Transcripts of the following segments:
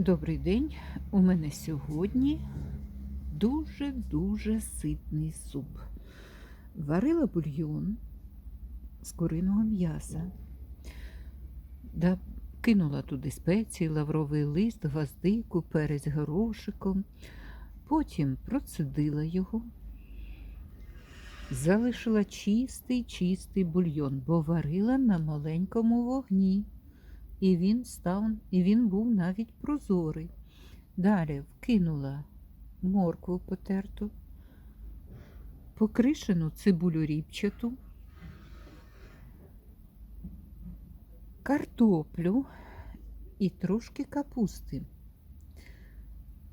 Добрий день. У мене сьогодні дуже-дуже ситний суп. Варила бульйон з куриного м'яса. Да, кинула туди спеції, лавровий лист, гвоздику, перець горошиком. Потім процедила його. Залишила чистий чистий бульйон, бо варила на маленькому вогні і він став, і він був навіть прозорий. Далі вкинула моркву потерту, покришену цибулю ріпчату, картоплю і трошки капусти.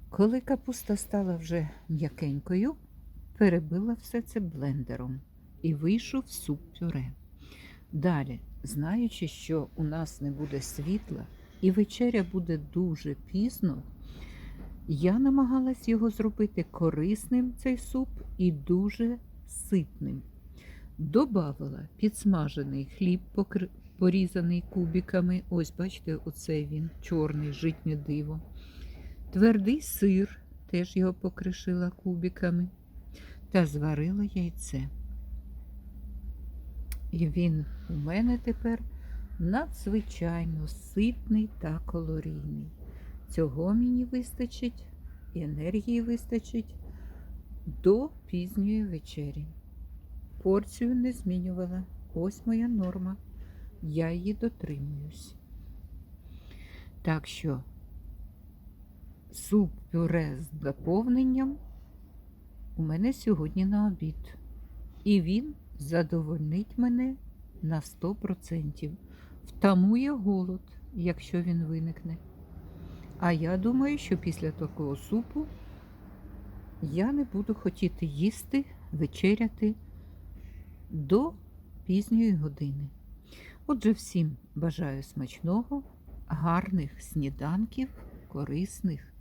Коли капуста стала вже м'якенькою, перебила все це блендером і вийшов суп пюре. Далі, знаючи, що у нас не буде світла і вечеря буде дуже пізно, я намагалась його зробити корисним цей суп і дуже ситним. Добавила підсмажений хліб, порізаний кубиками. Ось, бачите, оцей він, чорний, житнє диво. Твердий сир, теж його покришила кубиками. Та зварила яйце. І він у мене тепер надзвичайно ситний та калорійний. Цього мені вистачить, енергії вистачить до пізньої вечері. Порцію не змінювала. Ось моя норма. Я її дотримуюсь. Так що суп пюре з доповненням у мене сьогодні на обід. І він задовольнить мене на 100%. Втамує голод, якщо він виникне. А я думаю, що після такого супу я не буду хотіти їсти, вечеряти до пізньої години. Отже, всім бажаю смачного, гарних сніданків, корисних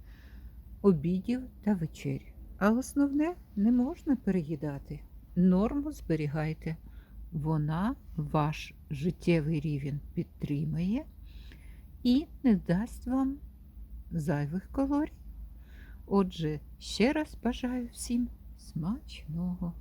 обідів та вечер. А основне не можна переїдати. Норму зберігайте. Вона ваш життєвий рівень підтримує і не дасть вам зайвих калорій. Отже, ще раз бажаю всім смачного.